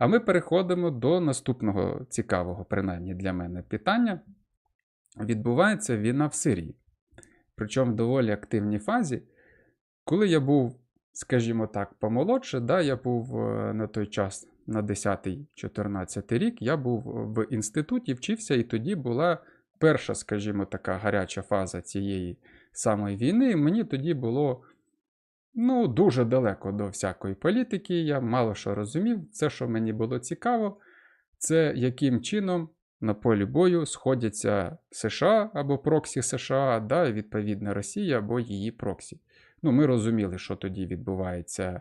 А ми переходимо до наступного цікавого, принаймні для мене, питання. Відбувається війна в Сирії. Причому в доволі активній фазі. Коли я був, скажімо так, помолодше, да, я був е, на той час на 10-14 рік, я був в інституті, вчився, і тоді була перша, скажімо, така гаряча фаза цієї самої війни. І мені тоді було ну, дуже далеко до всякої політики. Я мало що розумів. Все, що мені було цікаво, це яким чином на полі бою сходяться США або проксі США, да, відповідно Росія або її проксі. Ну, ми розуміли, що тоді відбувається.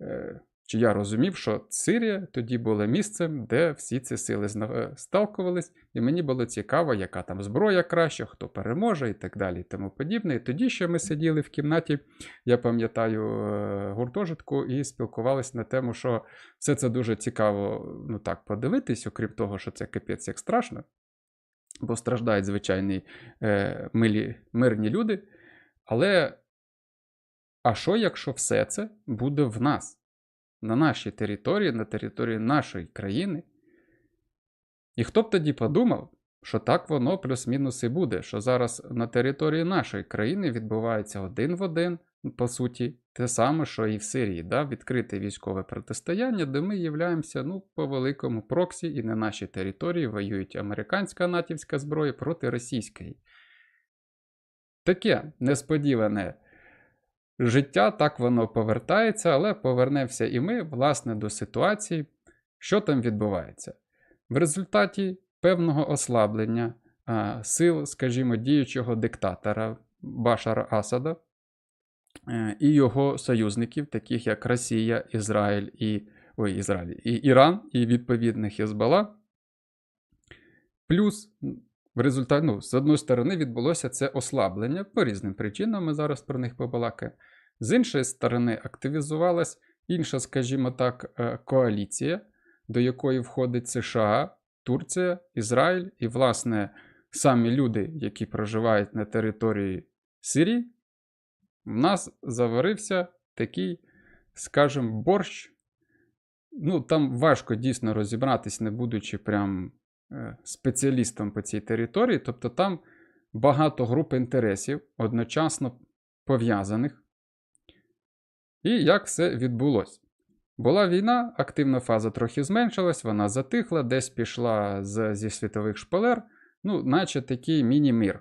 е, Чи я розумів, що Сирія тоді була місцем, де всі ці сили е, сталкувались, і мені було цікаво, яка там зброя краща, хто переможе і так далі, і тому подібне. І тоді ще ми сиділи в кімнаті, я пам'ятаю, е, гуртожитку, і спілкувалися на тему, що все це дуже цікаво ну так, подивитись, окрім того, що це капець як страшно, бо страждають звичайні е, милі, мирні люди. Але а що, якщо все це буде в нас? На нашій території, на території нашої країни? І хто б тоді подумав, що так воно плюс-мінус і буде, що зараз на території нашої країни відбувається один в один, по суті, те саме, що і в Сирії, да? відкрите військове протистояння, де ми являємося ну, по великому проксі, і на нашій території воюють американська натівська зброя проти російської. Таке несподіване життя, так воно повертається, але повернемося і ми, власне, до ситуації, що там відбувається. В результаті певного ослаблення а, сил, скажімо, діючого диктатора Башара Асада е, і його союзників, таких як Росія, Ізраїль і ой, Ізраїль, і Іран, і відповідно Хезбалла. Плюс в результаті, ну, з одної сторони, відбулося це ослаблення по різним причинам, ми зараз про них побалакаємо. З іншої сторони, активізувалась інша, скажімо так, е, коаліція, до якої входить США, Турція, Ізраїль і, власне, самі люди, які проживають на території Сирії, в нас заварився такий, скажімо, борщ. Ну, там важко дійсно розібратись, не будучи прям спеціалістом по цій території. Тобто там багато груп інтересів одночасно пов'язаних. І як все відбулося? Була війна, активна фаза трохи зменшилась, вона затихла, десь пішла з, зі світових шпалер, ну, наче такий міні-мір.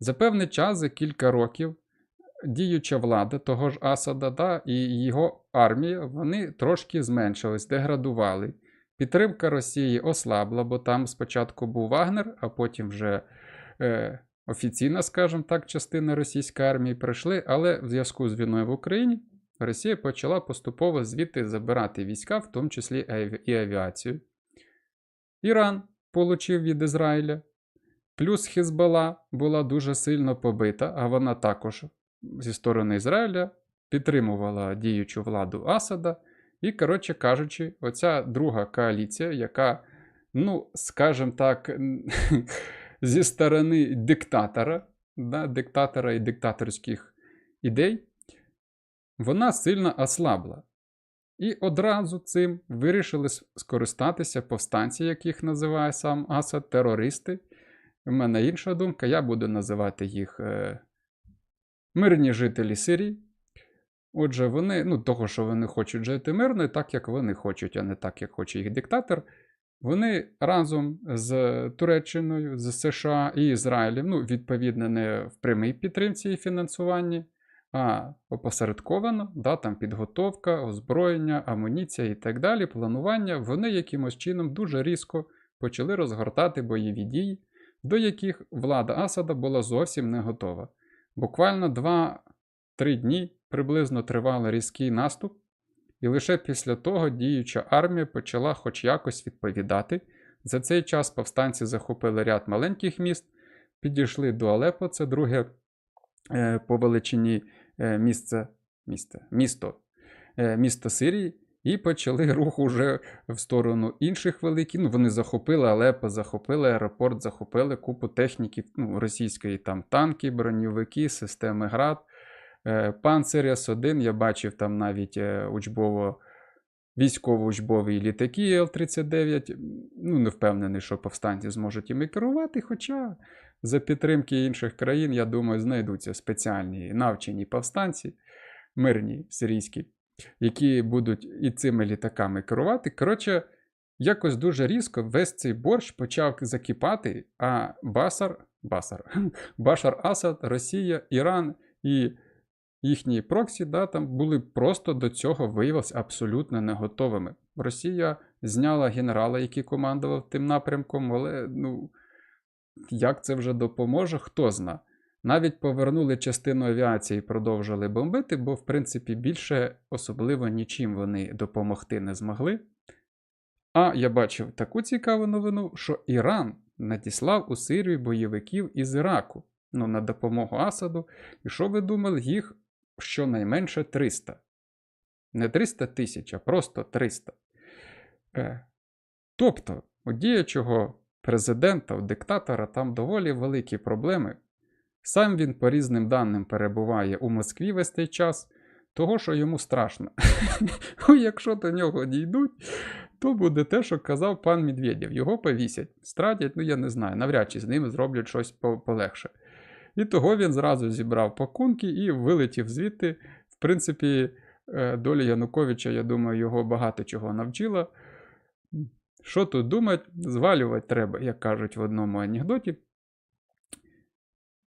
За певний час, за кілька років, діюча влада того ж Асада да, і його армія вони трошки зменшились, деградували. Підтримка Росії ослабла, бо там спочатку був Вагнер, а потім вже е, офіційна, скажімо так, частина російської армії прийшли, але в зв'язку з війною в Україні Росія почала поступово звідти забирати війська, в тому числі і авіацію. Іран получив від Ізраїля. Плюс Хізбалла була дуже сильно побита, а вона також зі сторони Ізраїля підтримувала діючу владу Асада. І, коротше кажучи, оця друга коаліція, яка, ну, скажімо так, зі сторони диктатора, да, диктатора і диктаторських ідей, вона сильно ослабла. І одразу цим вирішили скористатися повстанці, яких називає сам Асад, терористи. У мене інша думка, я буду називати їх е, мирні жителі Сирії. Отже, вони, ну, того, що вони хочуть жити мирно, так, як вони хочуть, а не так, як хоче їх диктатор. Вони разом з Туреччиною, з США і Ізраїлем, ну, відповідно, не в прямій підтримці і фінансуванні, а опосередковано, да, там підготовка, озброєння, амуніція і так далі, планування, вони якимось чином дуже різко почали розгортати бойові дії, до яких влада Асада була зовсім не готова. Буквально 2-3 дні приблизно тривав різкий наступ, і лише після того діюча армія почала хоч якось відповідати. За цей час повстанці захопили ряд маленьких міст, підійшли до Алепо, це друге е, по величині е, місце, місце, місто, е, місто Сирії, і почали рух уже в сторону інших великих. Ну, вони захопили Алепо, захопили аеропорт, захопили купу техніки ну, російської там танки, броньовики, системи ГРАД. Е, Панцир С1, я бачив там навіть е, учбово військово-учбові літаки Л-39. Ну, не впевнений, що повстанці зможуть іми керувати, хоча за підтримки інших країн, я думаю, знайдуться спеціальні навчені повстанці, мирні сирійські, які будуть і цими літаками керувати. Коротше, якось дуже різко весь цей борщ почав закипати, а Басар, Басар, Башар Асад, Росія, Іран і їхні проксі да, там були просто до цього виявилися абсолютно не готовими. Росія зняла генерала, який командував тим напрямком, але ну, як це вже допоможе, хто зна. Навіть повернули частину авіації і продовжили бомбити, бо, в принципі, більше особливо нічим вони допомогти не змогли. А я бачив таку цікаву новину, що Іран надіслав у Сирію бойовиків із Іраку ну, на допомогу Асаду. І що ви думали, їх щонайменше 300. Не 300 тисяч, а просто 300. Е, тобто, у діячого президента, у диктатора там доволі великі проблеми. Сам він по різним даним перебуває у Москві весь цей час, того, що йому страшно. Якщо до нього дійдуть, то буде те, що казав пан Медведєв. Його повісять, стратять, ну я не знаю, навряд чи з ним зроблять щось по- полегше. І того він зразу зібрав пакунки і вилетів звідти. В принципі, е, доля Януковича, я думаю, його багато чого навчила. Що тут думати, звалювати треба, як кажуть в одному анекдоті.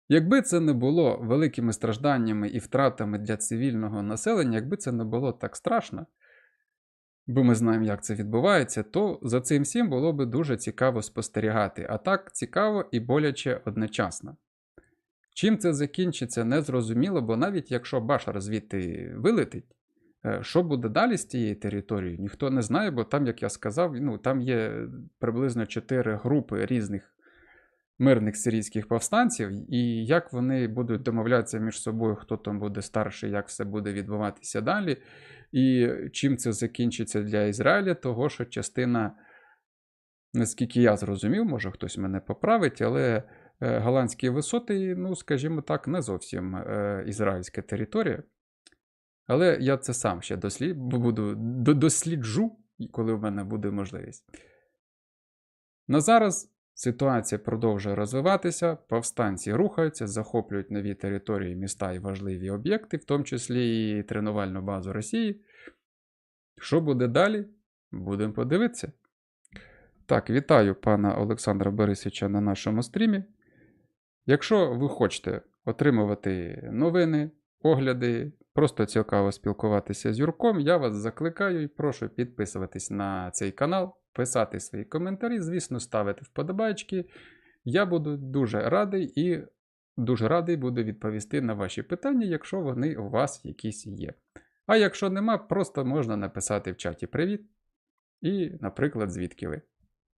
Якби це не було великими стражданнями і втратами для цивільного населення, якби це не було так страшно, бо ми знаємо, як це відбувається, то за цим всім було би дуже цікаво спостерігати. А так цікаво і боляче одночасно. Чим це закінчиться, не зрозуміло, бо навіть якщо Башар звідти вилетить, е, що буде далі з тією територією, ніхто не знає, бо там, як я сказав, ну, там є приблизно чотири групи різних мирних сирійських повстанців, і як вони будуть домовлятися між собою, хто там буде старший, як все буде відбуватися далі. І чим це закінчиться для Ізраїля, того що частина, наскільки я зрозумів, може хтось мене поправить, але голландські висоти, ну, скажімо так, не зовсім е, ізраїльська територія. Але я це сам ще дослід, буду, досліджу, коли в мене буде можливість. На зараз ситуація продовжує розвиватися, повстанці рухаються, захоплюють нові території, міста і важливі об'єкти, в тому числі і тренувальну базу Росії. Що буде далі? Будемо подивитися. Так, вітаю пана Олександра Борисовича на нашому стрімі. Якщо ви хочете отримувати новини, огляди, просто цікаво спілкуватися з Юрком, я вас закликаю і прошу підписуватись на цей канал, писати свої коментарі, звісно, ставити вподобайки. Я буду дуже радий і дуже радий буду відповісти на ваші питання, якщо вони у вас якісь є. А якщо нема, просто можна написати в чаті Привіт. І, наприклад, звідки ви.